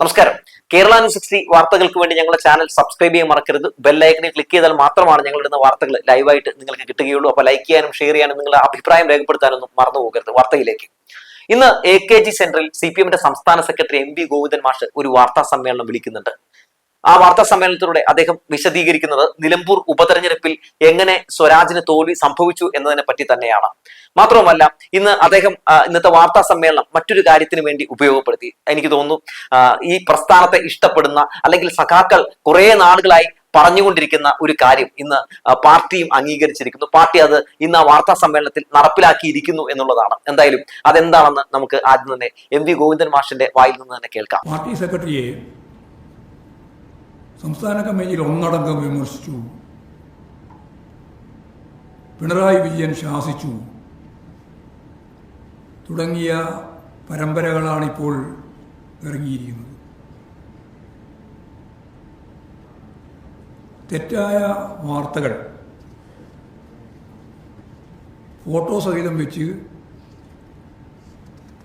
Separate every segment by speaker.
Speaker 1: നമസ്കാരം Kerala news sixty വാർത്തകൾക്ക് വേണ്ടി ഞങ്ങളുടെ ചാനൽ സബ്സ്ക്രൈബ് ചെയ്യാൻ മറക്കരുത് ബെല്ലൈക്കണിൽ ക്ലിക്ക് ചെയ്താൽ മാത്രമാണ് ഞങ്ങളുടെ വാർത്തകൾ ലൈവായിട്ട് നിങ്ങൾക്ക് കിട്ടുകയുള്ളൂ അപ്പോൾ ലൈക്ക് ചെയ്യാനും ഷെയർ ചെയ്യാനും നിങ്ങളുടെ അഭിപ്രായം രേഖപ്പെടുത്താനൊന്നും മറന്നു പോകരുത് വാർത്തയിലേക്ക് ഇന്ന് A K G central C P എമ്മിന്റെ സംസ്ഥാന സെക്രട്ടറി എം വി ഗോവിന്ദൻ മാഷ് ഒരു വാർത്താ സമ്മേളനം വിളിക്കുന്നുണ്ട് ആ വാർത്താ സമ്മേളനത്തിലൂടെ അദ്ദേഹം വിശദീകരിക്കുന്നത് നിലമ്പൂർ ഉപതെരഞ്ഞെടുപ്പിൽ എങ്ങനെ സ്വരാജിന് തോൽവി സംഭവിച്ചു എന്നതിനെ പറ്റി തന്നെയാണ് മാത്രവുമല്ല ഇന്ന് അദ്ദേഹം ഇന്നത്തെ വാർത്താ സമ്മേളനം മറ്റൊരു കാര്യത്തിന് വേണ്ടി ഉപയോഗപ്പെടുത്തി എനിക്ക് തോന്നുന്നു ഈ പ്രസ്ഥാനത്തെ ഇഷ്ടപ്പെടുന്ന അല്ലെങ്കിൽ സഖാക്കൾ കുറെ നാളുകളായി പറഞ്ഞുകൊണ്ടിരിക്കുന്ന ഒരു കാര്യം ഇന്ന് പാർട്ടിയും അംഗീകരിച്ചിരിക്കുന്നു പാർട്ടി അത് ഇന്ന് ആ വാർത്താ സമ്മേളനത്തിൽ നടപ്പിലാക്കിയിരിക്കുന്നു എന്നുള്ളതാണ് എന്തായാലും അതെന്താണെന്ന് നമുക്ക് ആദ്യം തന്നെ എം വി ഗോവിന്ദൻ മാഷിന്റെ വായിൽ നിന്ന് തന്നെ കേൾക്കാം
Speaker 2: പാർട്ടി സെക്രട്ടറിയെ സംസ്ഥാന കമ്മിറ്റിയിൽ ഒന്നടങ്കം വിമർശിച്ചു പിണറായി വിജയൻ ശാസിച്ചു തുടങ്ങിയ പരമ്പരകളാണിപ്പോൾ ഇറങ്ങിയിരിക്കുന്നത് തെറ്റായ വാർത്തകൾ ഫോട്ടോ സഹിതം വെച്ച്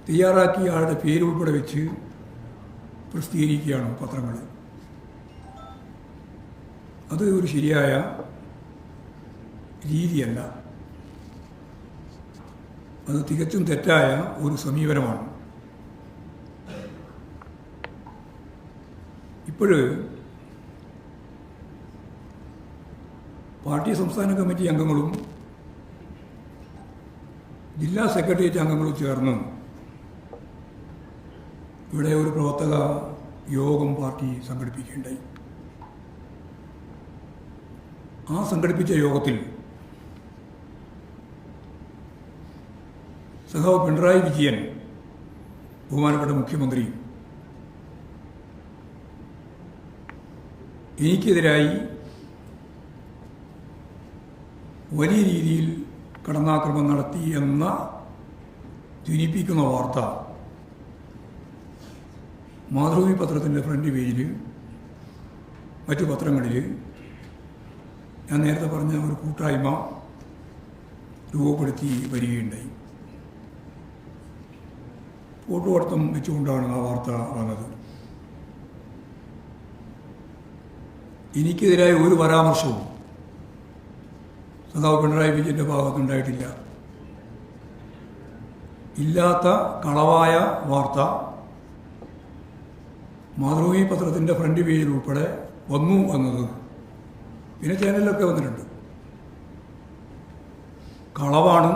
Speaker 2: തയ്യാറാക്കിയ ആളുടെ പേരുൾപ്പെടെ വെച്ച് പ്രസിദ്ധീകരിക്കുകയാണ് പത്രങ്ങളിൽ അത് ഒരു ശരിയായ രീതിയല്ല അത് തികച്ചും തെറ്റായ ഒരു സമീപനമാണ് ഇപ്പോൾ പാർട്ടി സംസ്ഥാന കമ്മിറ്റി അംഗങ്ങളും ജില്ലാ സെക്രട്ടേറിയറ്റ് അംഗങ്ങളും ചേർന്ന് ഇവിടെ ഒരു പ്രവർത്തക യോഗം പാർട്ടി സംഘടിപ്പിക്കേണ്ടായി ആ സംഘടിപ്പിച്ച യോഗത്തിൽ സഖാവ് പിണറായി വിജയൻ ബഹുമാനപ്പെട്ട മുഖ്യമന്ത്രി എനിക്കെതിരായി വലിയ രീതിയിൽ കടന്നാക്രമം നടത്തി എന്ന ധ്വനിപ്പിക്കുന്ന വാർത്ത മാതൃഭൂമി പത്രത്തിൻ്റെ ഫ്രണ്ട് പേജിൽ മറ്റു പത്രങ്ങളിൽ ഞാൻ നേരത്തെ പറഞ്ഞ ഒരു കൂട്ടായ്മ രൂപപ്പെടുത്തി വരികയുണ്ടായി കൂട്ടുവടത്തം വെച്ചുകൊണ്ടാണ് ആ വാർത്ത വന്നത് എനിക്കെതിരായ ഒരു പരാമർശവും സദാവ് പിണറായി വിജയൻ്റെ ഭാഗത്തുണ്ടായിട്ടില്ല ഇല്ലാത്ത കളവായ വാർത്ത മാതൃഭൂമി പത്രത്തിൻ്റെ ഫ്രണ്ട് പേജിൽ ഉൾപ്പെടെ വന്നു എന്നത് പിന്നെ ചാനലിലൊക്കെ വന്നിട്ടുണ്ട് കളവാണ്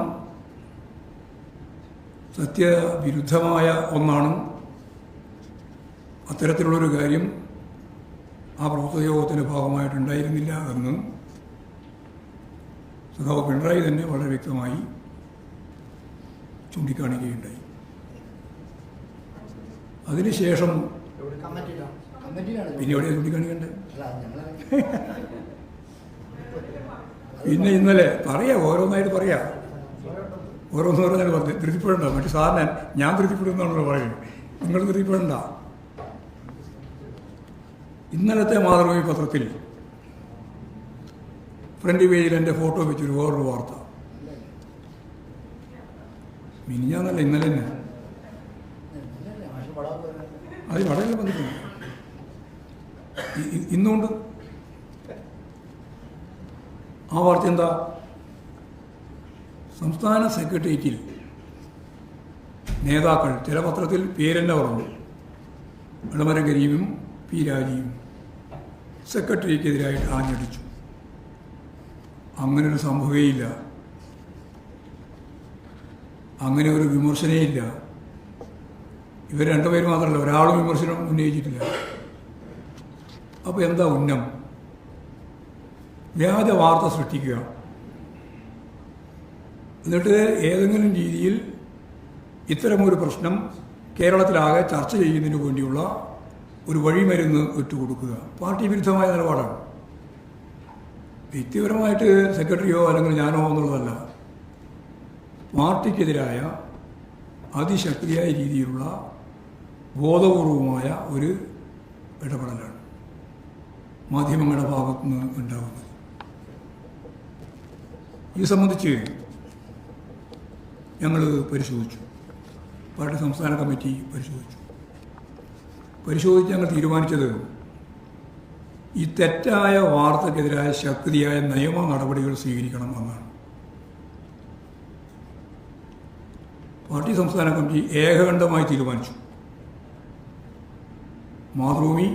Speaker 2: സത്യവിരുദ്ധമായ ഒന്നാണ് അത്തരത്തിലുള്ളൊരു കാര്യം ആ പ്രവൃത്തയോഗത്തിൻ്റെ ഭാഗമായിട്ടുണ്ടായിരുന്നില്ല എന്ന് സഖാവ് പിണറായി തന്നെ വളരെ വ്യക്തമായി ചൂണ്ടിക്കാണിക്കുകയുണ്ടായി അതിനുശേഷം പിന്നെ എവിടെയാണ് ചൂണ്ടിക്കാണിക്കേണ്ടത് ഇന്ന് ഇന്നലെ പറയാം ഓരോന്നായിട്ട് പറയാം ഓരോന്ന് ഓരോന്നായിട്ട് പറഞ്ഞു ധൃതിപ്പെടണ്ട മറ്റു സാറിന് ഞാൻ ധൃതിപ്പെടുന്നാണല്ലോ പറയുന്നത് നിങ്ങൾ ധൃതിപ്പെടണ്ട ഇന്നലത്തെ മാതൃഭൂമി പത്രത്തിൽ ഫ്രണ്ട് പേജിൽ എൻ്റെ ഫോട്ടോ വെച്ചൊരു വേറൊരു വാർത്ത മിനിഞ്ഞാന്നല്ല ഇന്നലെ തന്നെ അത് വളരെ വന്നിട്ടുണ്ട് ഇന്നുകൊണ്ട് ആ വാർത്ത എന്താ സംസ്ഥാന സെക്രട്ടേറിയറ്റിൽ നേതാക്കൾ ചില പത്രത്തിൽ പേരെന്നെ പറഞ്ഞു ഇളമര കരീമും പി രാജിയും സെക്രട്ടറിക്കെതിരായിട്ട് ആഞ്ഞടിച്ചു അങ്ങനൊരു സംഭവമേയില്ല അങ്ങനെ ഒരു ഇല്ല ഇവർ രണ്ടുപേർ മാത്രമല്ല ഒരാളും വിമർശനം ഉന്നയിച്ചിട്ടില്ല അപ്പോൾ എന്താ ഉന്നം വ്യാജ വാർത്ത സൃഷ്ടിക്കുക എന്നിട്ട് ഏതെങ്കിലും രീതിയിൽ ഇത്തരമൊരു പ്രശ്നം കേരളത്തിലാകെ ചർച്ച ചെയ്യുന്നതിന് വേണ്ടിയുള്ള ഒരു വഴിമരുന്ന് കൊടുക്കുക പാർട്ടി വിരുദ്ധമായ നിലപാടാണ് വ്യക്തിപരമായിട്ട് സെക്രട്ടറിയോ അല്ലെങ്കിൽ ഞാനോ എന്നുള്ളതല്ല പാർട്ടിക്കെതിരായ അതിശക്തിയായ രീതിയിലുള്ള ബോധപൂർവമായ ഒരു ഇടപെടലാണ് മാധ്യമങ്ങളുടെ ഭാഗത്തുനിന്ന് ഉണ്ടാകുന്നത് ഇത് സംബന്ധിച്ച് ഞങ്ങൾ പരിശോധിച്ചു പാർട്ടി സംസ്ഥാന കമ്മിറ്റി പരിശോധിച്ചു പരിശോധിച്ച് ഞങ്ങൾ തീരുമാനിച്ചത് ഈ തെറ്റായ വാർത്തക്കെതിരായ ശക്തിയായ നിയമ നടപടികൾ സ്വീകരിക്കണം എന്നാണ് പാർട്ടി സംസ്ഥാന കമ്മിറ്റി ഏകകണ്ഠമായി തീരുമാനിച്ചു മാതൃഭൂമി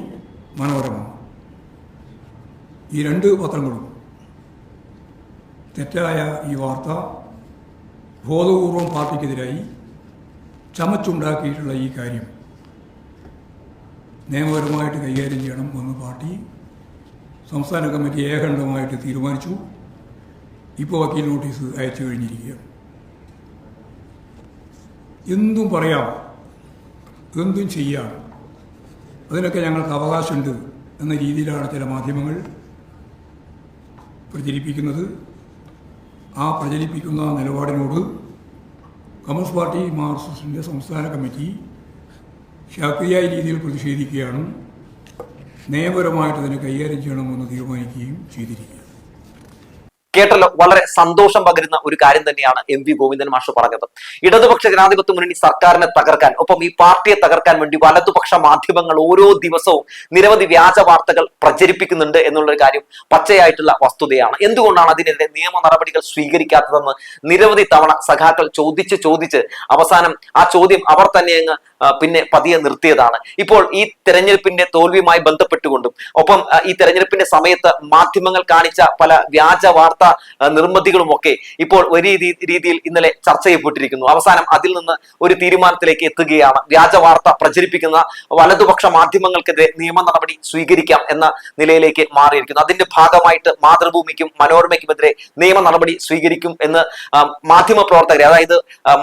Speaker 2: മനോരമ ഈ രണ്ട് പത്രങ്ങളും തെറ്റായ ഈ വാർത്ത ബോധപൂർവം പാർട്ടിക്കെതിരായി ചമച്ചുണ്ടാക്കിയിട്ടുള്ള ഈ കാര്യം നിയമപരമായിട്ട് കൈകാര്യം ചെയ്യണം എന്ന് പാർട്ടി സംസ്ഥാന കമ്മിറ്റി ഏകണ്ഠമായിട്ട് തീരുമാനിച്ചു ഇപ്പോൾ വക്കീൽ നോട്ടീസ് അയച്ചു കഴിഞ്ഞിരിക്കുകയാണ് എന്തും പറയാം എന്തും ചെയ്യാം അതിനൊക്കെ ഞങ്ങൾക്ക് അവകാശമുണ്ട് എന്ന രീതിയിലാണ് ചില മാധ്യമങ്ങൾ പ്രചരിപ്പിക്കുന്നത് ആ പ്രചരിപ്പിക്കുന്ന നിലപാടിനോട് കമ്മ്യൂണിസ്റ്റ് പാർട്ടി മാർക്സിസ്റ്റിൻ്റെ സംസ്ഥാന കമ്മിറ്റി ശാക്തിയായ രീതിയിൽ പ്രതിഷേധിക്കുകയാണ് നിയമപരമായിട്ട് അതിനെ കൈകാര്യം ചെയ്യണമെന്ന് തീരുമാനിക്കുകയും ചെയ്തിരിക്കുക
Speaker 1: കേട്ടല്ലോ വളരെ സന്തോഷം പകരുന്ന ഒരു കാര്യം തന്നെയാണ് എം വി ഗോവിന്ദൻ മാഷ് പറഞ്ഞത് ഇടതുപക്ഷ ജനാധിപത്യ മുന്നണി സർക്കാരിനെ തകർക്കാൻ ഒപ്പം ഈ പാർട്ടിയെ തകർക്കാൻ വേണ്ടി വലതുപക്ഷ മാധ്യമങ്ങൾ ഓരോ ദിവസവും നിരവധി വ്യാജ വാർത്തകൾ പ്രചരിപ്പിക്കുന്നുണ്ട് എന്നുള്ള കാര്യം പച്ചയായിട്ടുള്ള വസ്തുതയാണ് എന്തുകൊണ്ടാണ് അതിനെതിരെ നിയമ നടപടികൾ സ്വീകരിക്കാത്തതെന്ന് നിരവധി തവണ സഖാക്കൾ ചോദിച്ച് ചോദിച്ച് അവസാനം ആ ചോദ്യം അവർ തന്നെ അങ്ങ് പിന്നെ പതിയെ നിർത്തിയതാണ് ഇപ്പോൾ ഈ തെരഞ്ഞെടുപ്പിന്റെ തോൽവിയുമായി ബന്ധപ്പെട്ടുകൊണ്ടും ഒപ്പം ഈ തെരഞ്ഞെടുപ്പിന്റെ സമയത്ത് മാധ്യമങ്ങൾ കാണിച്ച പല വ്യാജ വാർത്ത യഥാർത്ഥ നിർമ്മിതികളും ഒക്കെ ഇപ്പോൾ ഒരു രീതിയിൽ ഇന്നലെ ചർച്ച ചെയ്യപ്പെട്ടിരിക്കുന്നു അവസാനം അതിൽ നിന്ന് ഒരു തീരുമാനത്തിലേക്ക് എത്തുകയാണ് വാർത്ത പ്രചരിപ്പിക്കുന്ന വലതുപക്ഷ മാധ്യമങ്ങൾക്കെതിരെ നിയമ നടപടി സ്വീകരിക്കാം എന്ന നിലയിലേക്ക് മാറിയിരിക്കുന്നു അതിന്റെ ഭാഗമായിട്ട് മാതൃഭൂമിക്കും മനോരമയ്ക്കുമെതിരെ നിയമ നടപടി സ്വീകരിക്കും എന്ന് മാധ്യമ പ്രവർത്തകരെ അതായത്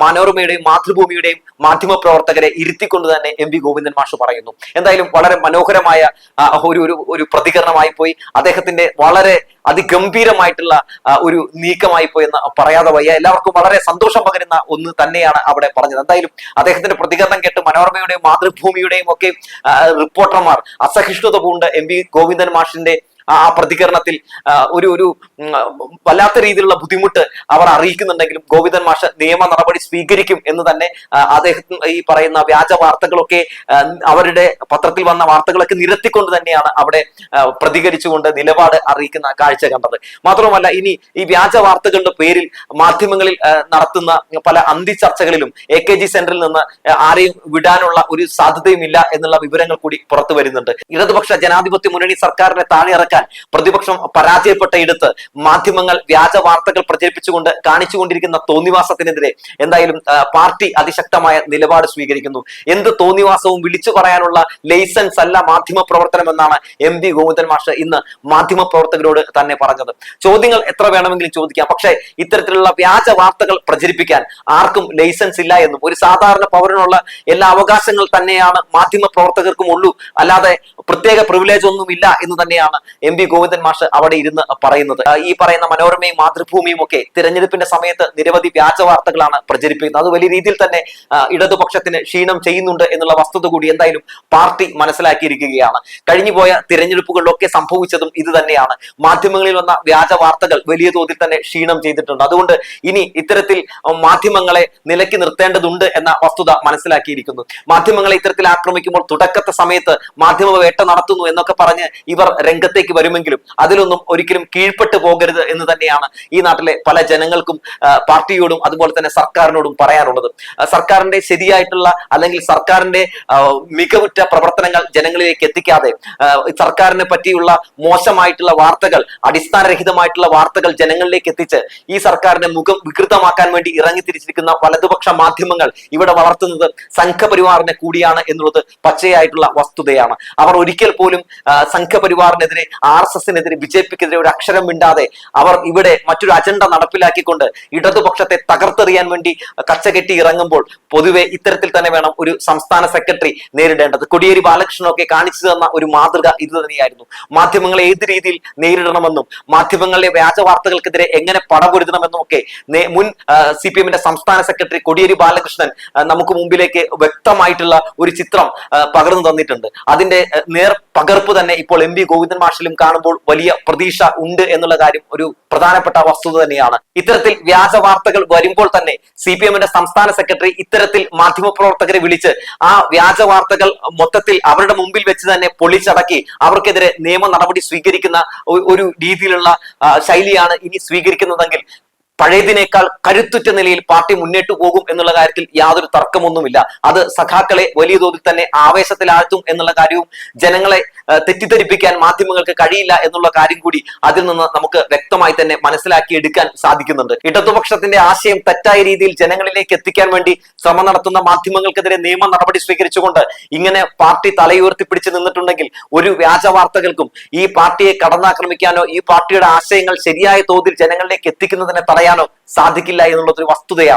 Speaker 1: മനോരമയുടെയും മാതൃഭൂമിയുടെയും മാധ്യമ പ്രവർത്തകരെ ഇരുത്തിക്കൊണ്ട് തന്നെ എം വി ഗോവിന്ദൻ മാഷ് പറയുന്നു എന്തായാലും വളരെ മനോഹരമായ ഒരു ഒരു പ്രതികരണമായി പോയി അദ്ദേഹത്തിന്റെ വളരെ അതിഗംഭീരമായിട്ടുള്ള ഒരു നീക്കമായി പോയെന്ന് പറയാതെ വയ്യ എല്ലാവർക്കും വളരെ സന്തോഷം പകരുന്ന ഒന്ന് തന്നെയാണ് അവിടെ പറഞ്ഞത് എന്തായാലും അദ്ദേഹത്തിന്റെ പ്രതികരണം കേട്ട് മനോരമയുടെയും മാതൃഭൂമിയുടെയും ഒക്കെ റിപ്പോർട്ടർമാർ അസഹിഷ്ണുത പൂണ്ട് എം വി ഗോവിന്ദൻ മാഷിന്റെ ആ പ്രതികരണത്തിൽ ഒരു ഒരു വല്ലാത്ത രീതിയിലുള്ള ബുദ്ധിമുട്ട് അവർ അറിയിക്കുന്നുണ്ടെങ്കിലും ഗോവിന്ദൻ മാഷ നിയമ നടപടി സ്വീകരിക്കും എന്ന് തന്നെ അദ്ദേഹം ഈ പറയുന്ന വ്യാജ വാർത്തകളൊക്കെ അവരുടെ പത്രത്തിൽ വന്ന വാർത്തകളൊക്കെ നിരത്തിക്കൊണ്ട് തന്നെയാണ് അവിടെ പ്രതികരിച്ചുകൊണ്ട് നിലപാട് അറിയിക്കുന്ന കാഴ്ച കണ്ടത് മാത്രമല്ല ഇനി ഈ വ്യാജ വാർത്തകളുടെ പേരിൽ മാധ്യമങ്ങളിൽ നടത്തുന്ന പല അന്തി ചർച്ചകളിലും എ കെ ജി സെന്ററിൽ നിന്ന് ആരെയും വിടാനുള്ള ഒരു സാധ്യതയുമില്ല എന്നുള്ള വിവരങ്ങൾ കൂടി പുറത്തു വരുന്നുണ്ട് ഇടതുപക്ഷ ജനാധിപത്യ മുന്നണി സർക്കാരിനെ താഴെയിറക്കാൻ തകർക്കാൻ പ്രതിപക്ഷം പരാജയപ്പെട്ടയിടത്ത് മാധ്യമങ്ങൾ വ്യാജ വാർത്തകൾ പ്രചരിപ്പിച്ചുകൊണ്ട് കാണിച്ചുകൊണ്ടിരിക്കുന്ന തോന്നിവാസത്തിനെതിരെ എന്തായാലും പാർട്ടി അതിശക്തമായ നിലപാട് സ്വീകരിക്കുന്നു എന്ത് തോന്നിവാസവും വിളിച്ചു പറയാനുള്ള ലൈസൻസ് അല്ല മാധ്യമ പ്രവർത്തനം എന്നാണ് എം വി ഗോവിന്ദൻ മാഷ് ഇന്ന് മാധ്യമ പ്രവർത്തകരോട് തന്നെ പറഞ്ഞത് ചോദ്യങ്ങൾ എത്ര വേണമെങ്കിലും ചോദിക്കാം പക്ഷേ ഇത്തരത്തിലുള്ള വ്യാജ വാർത്തകൾ പ്രചരിപ്പിക്കാൻ ആർക്കും ലൈസൻസ് ഇല്ല എന്നും ഒരു സാധാരണ പൗരനുള്ള എല്ലാ അവകാശങ്ങൾ തന്നെയാണ് മാധ്യമ പ്രവർത്തകർക്കും ഉള്ളൂ അല്ലാതെ പ്രത്യേക പ്രിവിലേജ് ഒന്നും ഇല്ല എന്ന് തന്നെയാണ് എം വി ഗോവിന്ദൻ മാഷ് അവിടെ ഇരുന്ന് പറയുന്നത് ഈ പറയുന്ന മനോരമയും മാതൃഭൂമിയും ഒക്കെ തിരഞ്ഞെടുപ്പിന്റെ സമയത്ത് നിരവധി വ്യാജ വാർത്തകളാണ് പ്രചരിപ്പിക്കുന്നത് അത് വലിയ രീതിയിൽ തന്നെ ഇടതുപക്ഷത്തിന് ക്ഷീണം ചെയ്യുന്നുണ്ട് എന്നുള്ള വസ്തുത കൂടി എന്തായാലും പാർട്ടി മനസ്സിലാക്കിയിരിക്കുകയാണ് പോയ തിരഞ്ഞെടുപ്പുകളിലൊക്കെ സംഭവിച്ചതും ഇത് തന്നെയാണ് മാധ്യമങ്ങളിൽ വന്ന വ്യാജ വാർത്തകൾ വലിയ തോതിൽ തന്നെ ക്ഷീണം ചെയ്തിട്ടുണ്ട് അതുകൊണ്ട് ഇനി ഇത്തരത്തിൽ മാധ്യമങ്ങളെ നിലയ്ക്ക് നിർത്തേണ്ടതുണ്ട് എന്ന വസ്തുത മനസ്സിലാക്കിയിരിക്കുന്നു മാധ്യമങ്ങളെ ഇത്തരത്തിൽ ആക്രമിക്കുമ്പോൾ തുടക്കത്തെ സമയത്ത് മാധ്യമ വേട്ട നടത്തുന്നു എന്നൊക്കെ പറഞ്ഞ് ഇവർ രംഗത്തേക്ക് വരുമെങ്കിലും അതിലൊന്നും ഒരിക്കലും കീഴ്പ്പെട്ടു പോകരുത് എന്ന് തന്നെയാണ് ഈ നാട്ടിലെ പല ജനങ്ങൾക്കും പാർട്ടിയോടും അതുപോലെ തന്നെ സർക്കാരിനോടും പറയാറുള്ളത് സർക്കാരിന്റെ ശരിയായിട്ടുള്ള അല്ലെങ്കിൽ സർക്കാരിന്റെ മികവുറ്റ പ്രവർത്തനങ്ങൾ ജനങ്ങളിലേക്ക് എത്തിക്കാതെ സർക്കാരിനെ പറ്റിയുള്ള മോശമായിട്ടുള്ള വാർത്തകൾ അടിസ്ഥാനരഹിതമായിട്ടുള്ള വാർത്തകൾ ജനങ്ങളിലേക്ക് എത്തിച്ച് ഈ സർക്കാരിന്റെ മുഖം വികൃതമാക്കാൻ വേണ്ടി ഇറങ്ങി തിരിച്ചിരിക്കുന്ന വലതുപക്ഷ മാധ്യമങ്ങൾ ഇവിടെ വളർത്തുന്നത് സംഘപരിവാറിനെ കൂടിയാണ് എന്നുള്ളത് പച്ചയായിട്ടുള്ള വസ്തുതയാണ് അവർ ഒരിക്കൽ പോലും സംഘപരിവാറിനെതിരെ ആർ എസ് എസിനെതിരെ ബി ജെ ഒരു അക്ഷരം മിണ്ടാതെ അവർ ഇവിടെ മറ്റൊരു അജണ്ട നടപ്പിലാക്കിക്കൊണ്ട് ഇടതുപക്ഷത്തെ തകർത്തെറിയാൻ വേണ്ടി കച്ചകെട്ടി ഇറങ്ങുമ്പോൾ പൊതുവെ ഇത്തരത്തിൽ തന്നെ വേണം ഒരു സംസ്ഥാന സെക്രട്ടറി നേരിടേണ്ടത് കൊടിയേരി ബാലകൃഷ്ണനൊക്കെ കാണിച്ചു തന്ന ഒരു മാതൃക ഇത് തന്നെയായിരുന്നു മാധ്യമങ്ങളെ ഏത് രീതിയിൽ നേരിടണമെന്നും മാധ്യമങ്ങളിലെ വ്യാജ വാർത്തകൾക്കെതിരെ എങ്ങനെ പടപൊരുതണമെന്നും ഒക്കെ മുൻ സി പി എമ്മിന്റെ സംസ്ഥാന സെക്രട്ടറി കൊടിയേരി ബാലകൃഷ്ണൻ നമുക്ക് മുമ്പിലേക്ക് വ്യക്തമായിട്ടുള്ള ഒരു ചിത്രം പകർന്നു തന്നിട്ടുണ്ട് അതിന്റെ നേർ പകർപ്പ് തന്നെ ഇപ്പോൾ എം വി ഗോവിന്ദൻ മാഷിൽ കാര്യത്തിലും കാണുമ്പോൾ വലിയ പ്രതീക്ഷ ഉണ്ട് എന്നുള്ള കാര്യം ഒരു പ്രധാനപ്പെട്ട വസ്തുത തന്നെയാണ് ഇത്തരത്തിൽ വ്യാജ വാർത്തകൾ വരുമ്പോൾ തന്നെ സി പി എമ്മിന്റെ സംസ്ഥാന സെക്രട്ടറി ഇത്തരത്തിൽ മാധ്യമപ്രവർത്തകരെ വിളിച്ച് ആ വ്യാജ വാർത്തകൾ മൊത്തത്തിൽ അവരുടെ മുമ്പിൽ വെച്ച് തന്നെ പൊളിച്ചടക്കി അവർക്കെതിരെ നിയമ നടപടി സ്വീകരിക്കുന്ന ഒരു രീതിയിലുള്ള ശൈലിയാണ് ഇനി സ്വീകരിക്കുന്നതെങ്കിൽ പഴയതിനേക്കാൾ കരുത്തുറ്റ നിലയിൽ പാർട്ടി മുന്നേറ്റു പോകും എന്നുള്ള കാര്യത്തിൽ യാതൊരു തർക്കമൊന്നുമില്ല അത് സഖാക്കളെ വലിയ തോതിൽ തന്നെ ആവേശത്തിലാഴ്ത്തും എന്നുള്ള കാര്യവും ജനങ്ങളെ തെറ്റിദ്ധരിപ്പിക്കാൻ മാധ്യമങ്ങൾക്ക് കഴിയില്ല എന്നുള്ള കാര്യം കൂടി അതിൽ നിന്ന് നമുക്ക് വ്യക്തമായി തന്നെ മനസ്സിലാക്കിയെടുക്കാൻ സാധിക്കുന്നുണ്ട് ഇടതുപക്ഷത്തിന്റെ ആശയം തെറ്റായ രീതിയിൽ ജനങ്ങളിലേക്ക് എത്തിക്കാൻ വേണ്ടി ശ്രമം നടത്തുന്ന മാധ്യമങ്ങൾക്കെതിരെ നിയമ നടപടി സ്വീകരിച്ചുകൊണ്ട് ഇങ്ങനെ പാർട്ടി തലയുയർത്തിപ്പിടിച്ച് നിന്നിട്ടുണ്ടെങ്കിൽ ഒരു വ്യാജ വാർത്തകൾക്കും ഈ പാർട്ടിയെ കടന്നാക്രമിക്കാനോ ഈ പാർട്ടിയുടെ ആശയങ്ങൾ ശരിയായ തോതിൽ ജനങ്ങളിലേക്ക് എത്തിക്കുന്നതിനെ പറയാനോ സാധിക്കില്ല എന്നുള്ളത് ഒരു വസ്തുതയാണ്